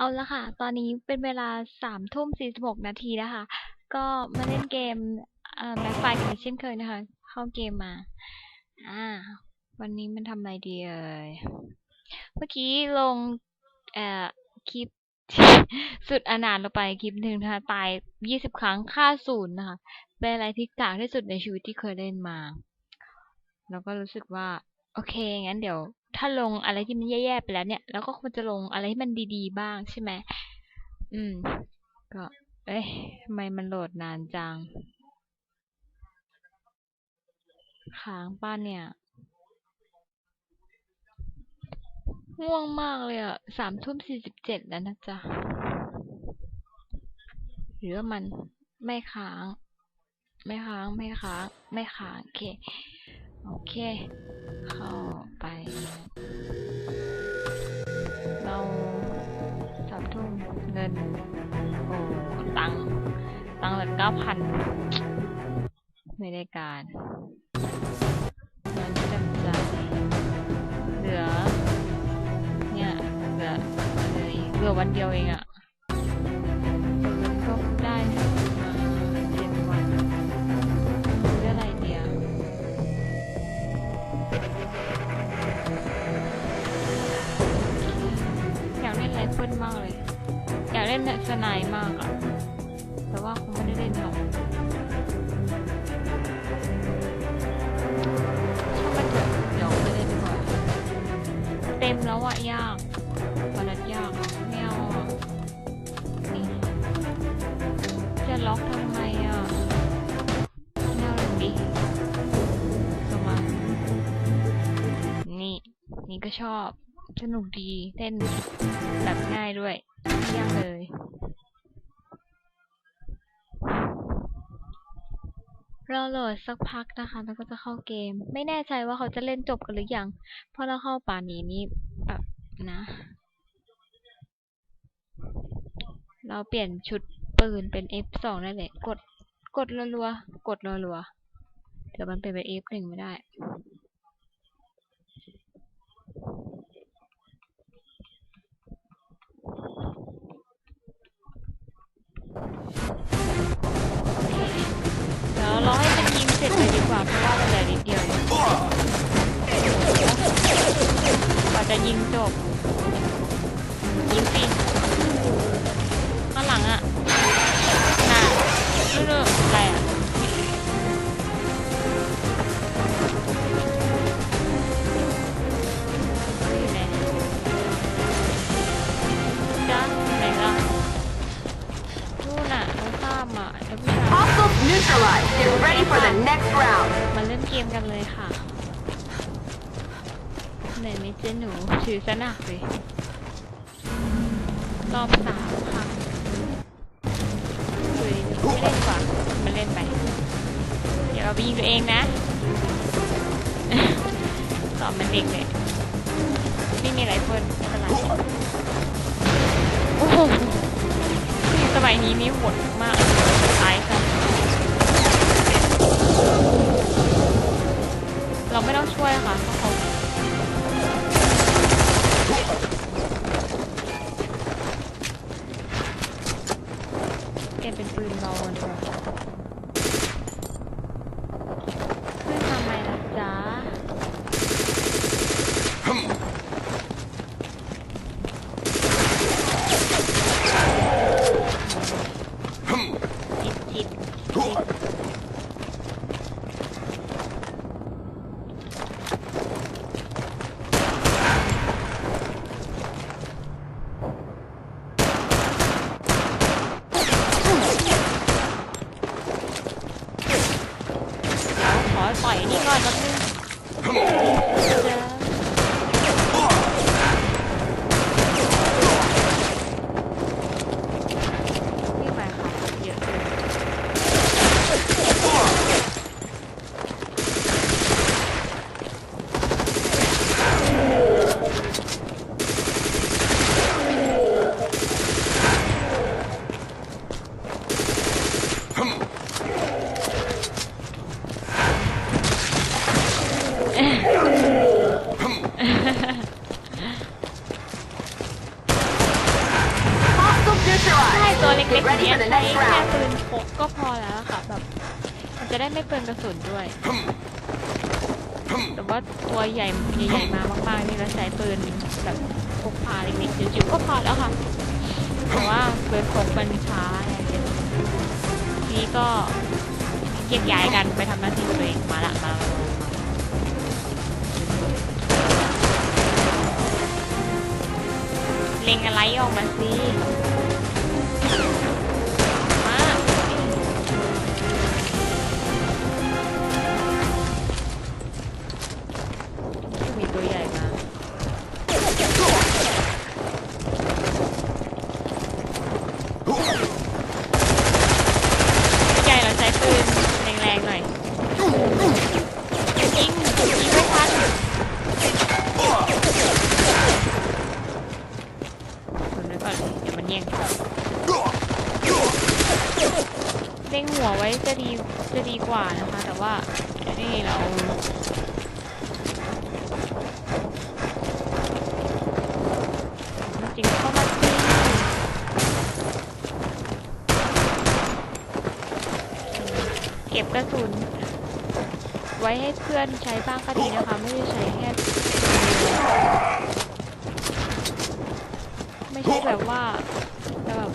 เอาละค่ะ ตอนนี้เป็นเวลาสามทุ่มสี่สิบหกนาทีแล้วค่ะก็มาเล่นเกมแบ็คไฟกันอีกเช่นเคยนะคะ เข้าเกมมา อ่า วันนี้มันทำอะไรดีเอ่ย เมื่อกี้ลงเอ่อคลิปสุดอนาถลงไปคลิปหนึ่งนะคะตายยี่สิบครั้งค่าศูนย์นะคะ เป็นอะไรที่กากที่สุดในชีวิตที่เคยเล่นมา แล้วก็รู้สึกว่า โอเค งั้นเดี๋ยว ถ้าลงอะไรที่มันแย่ๆไปแล้วเนี่ยแล้วก็ควรจะลงอะไรที่มันดีๆบ้างใช่ไหมอืม ก็ เอ้ยทำไมมันโหลดนานจังค้างป้าเนี่ยง่วงมากเลยอะสามทุ่มสี่สิบเจ็ดแล้วนะจ๊ะหรือว่ามันไม่ค้าง ไม่ค้าง ไม่ค้าง ไม่ค้าง โอเค โอเค เข้า ไป เราสามทุ่มเงิน โอ้ ตังค์ตังค์เหลือเก้าพันไม่ได้การเงินจำใจเหลือ เนี่ย เหลือเลืออีกเหลือวันเดียวเองอะ มากเลย อยากเล่นสไนมากอะแต่ว่าคงไม่ได้เล่นหรอกช่ามันเถอะเดี๋ยวไม่เล่นดีกว่าเต็มแล้วอะยากบอลัดยากไม่เอาอะนี่จะล็อกทำไมอะไม่เอาเลยดิลงมานี่นี่ก็ชอบ สนุกดีเล่นแบบง่ายด้วยไม่ยากเลยเรอโหลดสักพักนะคะ แล้วก็จะเข้าเกม ไม่แน่ใจว่าเขาจะเล่นจบกันหรือยัง เพราะเราเข้าป่านนี้นี่แบบนะ เราเปลี่ยนชุดปืนเป็น F2 นั่นแหละกด กดรัวๆ กดรัวๆ เดี๋ยวมันเป็นเป็น F1 ไม่ได้ เสร็จเลยดีกว่าเพราะว่ามันเหลือนิดเดียวเองกว่าจะยิงจบยิงสิ ready for the next round. มาเล่นเกมกันเลยค่ะเหนื่อยไหมเจ๊หนูถือซะหนักเลยรอบสามค่ะคุยไม่เล่นกว่ามาเล่นไป เดี๋ยวเราไปยิงตัวเองนะตอบมันเด็กเลยไม่มีอะไรเพิ่นไม่เป็นไรโอ้โหสมัยนี้นี่โหดมาก เปลี่ยนเป็นปืนเราดีกว่าขึ้นทำไมล่ะจ๊ะจิบจิบจิบ ใช่ neutralized. ตัวเล็ก Get ๆ ready เนี้ย for the ใช้ next แค่ round. ปืนพกก็พอแล้วค่ะ แบบ มันจะได้ไม่เปลืองกระสุ นด้วย แต่ว่าตัวใหญ่ใหญ่ๆมามากๆนี่เราใช้ปืนแบบพกพาเล็กๆจิ๋วๆก็พอแล้วค่ะแต่ว่าปืนพกมันช้าอย่างเงี้ยทีนี้ก็แยกย้ายกันไปทำหน้าที่ของตัวเองมาละมาละเล็งอะไรออกมาสิ จะดีจะดีกว่านะคะ แต่ว่านี่เราจริงเข้ามาสิเก็บกระสุน ไว้ให้เพื่อนใช้บ้างก็ดีนะคะ ไม่ได้ใช้แค่ไม่ใช่แบบว่าแบบ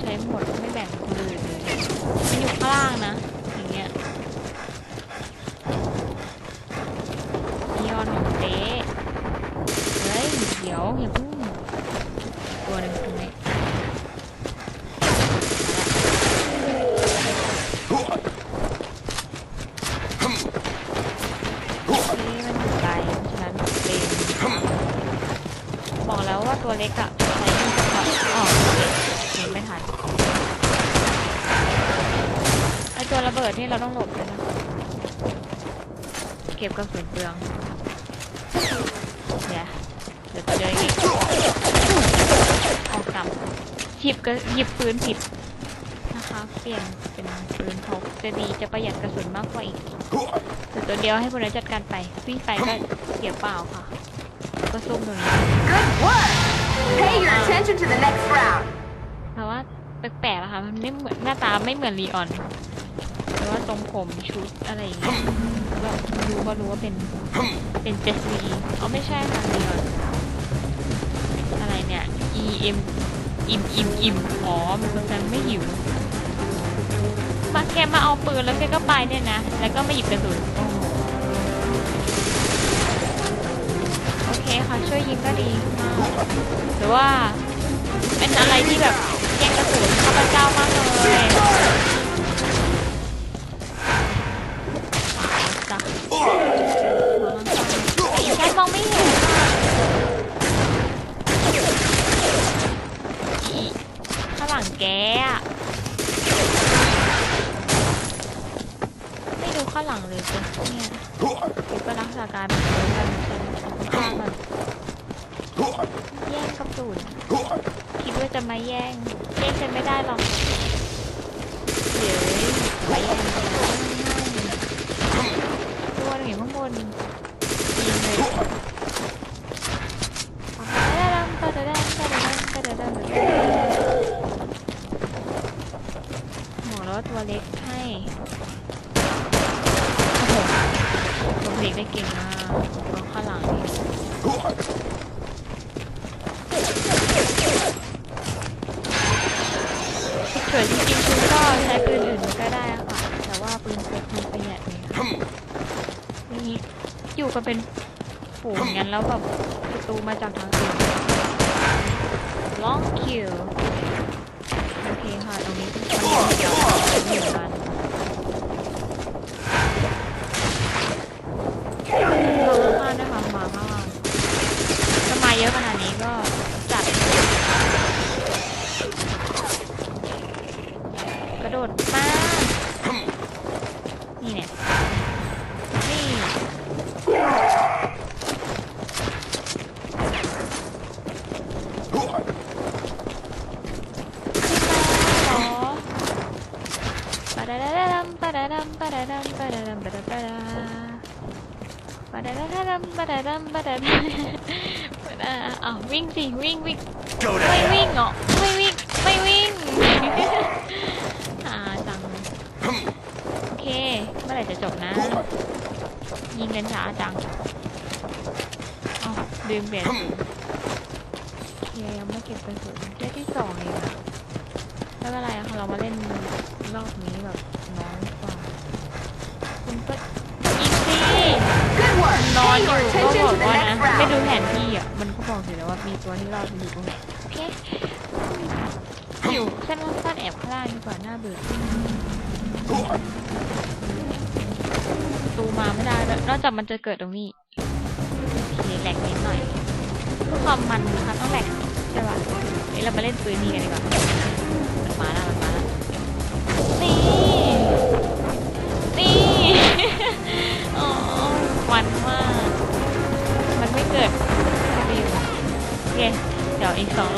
ใช้หมดไม่แบ่งคนอื่นเลยมันอยู่ข้างล่างนะ อย่างเงี้ยนีออนของเจ๊เฮ้ย เดี๋ยวอย่าเพิ่งตัวหนึ่งตรงนี้ นี่มันอยู่ไกลฉะนั้นเลนบอกแล้ วว่าตัวเล็กอะใช้ยิงสปอร์ตอ๋อยิงไม่ทันไอตัวระเบิดนี่เราต้องหลบเลยนะเก็บกระสุนเปลืองเดี๋ยวเดี๋ยวเดียวอีกออกกลับหยิบกระหยิบปืนผิดนะคะเปลี่ยนเป็นปืนพกจะดีจะประหยัดกระสุนมากกว่าอีกเดี๋ยวตัวเดียวให้พวกนั้นจัดการไปวิ่งไปก็เสียเปล่าค่ะ ก็ซุ่มตรงนี้ Good work. Pay your attention to the next round. เพราะว่าแปลกๆอะค่ะ มันไม่เหมือนหน้าตาไม่เหมือนลีออนแต่ว่าทรงผมชุดอะไรอย่างเงี้ยแบบรู้ก็รู้ว่าเป็นเป็นเจสซีเอาไม่ใช่ค่ะลีออนอะไรเนี่ย E M อิมอิมอิมอ๋อมันมันไม่หิวมาแกมาเอาปืนแล้วแกก็ไปเนี่ยนะ แล้วก็มาหยิบกระสุน คค่ะช่วยยิงก็ดีมากหรือว่าเป็นอะไรที่แบบแย่งกระสุนข้าพเจ้ามากเลยจ้ะแค่มองไม่เห็นอะอีข้างหลังแกอะไม่ดูข้างหลังเลยจ้ะเนี่ยก็บไปรักษาการแบบนี้กัน แย่งกระสุนคิดว่าจะมาแย่งแย่งกันไม่ได้หรอกเดี๋ยวมาแย่งกันตัวหนึ่งอยู่ข้างบนยิงเลยปะดะดังปะดะดังปะดะดังปะดะดังบอกแล้วว่าตัวเล็กให้โอ้โหตัวเล็กได้เก่งมากตัวข้างหลังนี่ เกิดจริงๆคุณก็ใช้ปืนอื่นก็ได้อะค่ะ แต่ว่าปืนพกมันประหยัดเนี่ยค่ะนี่อยู่กันเป็นฝูงงั้นแล้วแบบศัตรูมาจากทางอื่น long kill โอเคค่ะตรงนี้มันยังเกี่ยว ดดัมบัดดัเอ้าวิ่งสิวิ่งวิ่งไม่วิ่งเหรอไม่วิ่งไม่วิ่งอ่าจังโอเคเมื่อไหร่จะจบนะ ยิงกันช้าจังอ๋อลืเปลี่ยนโอเคยังไม่เก็บกระสุนได้ที่สองเองอะไม่เป็นไรค่ะเรามาเล่นรอบนี้แบบน้อยกว่าคุณก็อีกสินอนอยู่ บอก to the ว่านะ next ไม่ดู round. แผนที่อะมันก็บอกอยู่แล้วว่ามีตัวที่รอดอยู่ตรงไหนโอเคอยู่เส้นล่างซ่อนแอบข้างล่างดีกว่าหน้าเบื่อตูมาไม่ได้แล้วนอกจากมันจะเกิดตรงนี้โอเคแหลกนิดหน่อยเพื่อความมันนะคะต้องแหลกใช่ป่ะเอ้ยเรามาเล่นปืนนี้กันดีกว่ามันมาแล้วมันมาแล้วนี่นี่ โอเคเดี๋ยวอีกสอง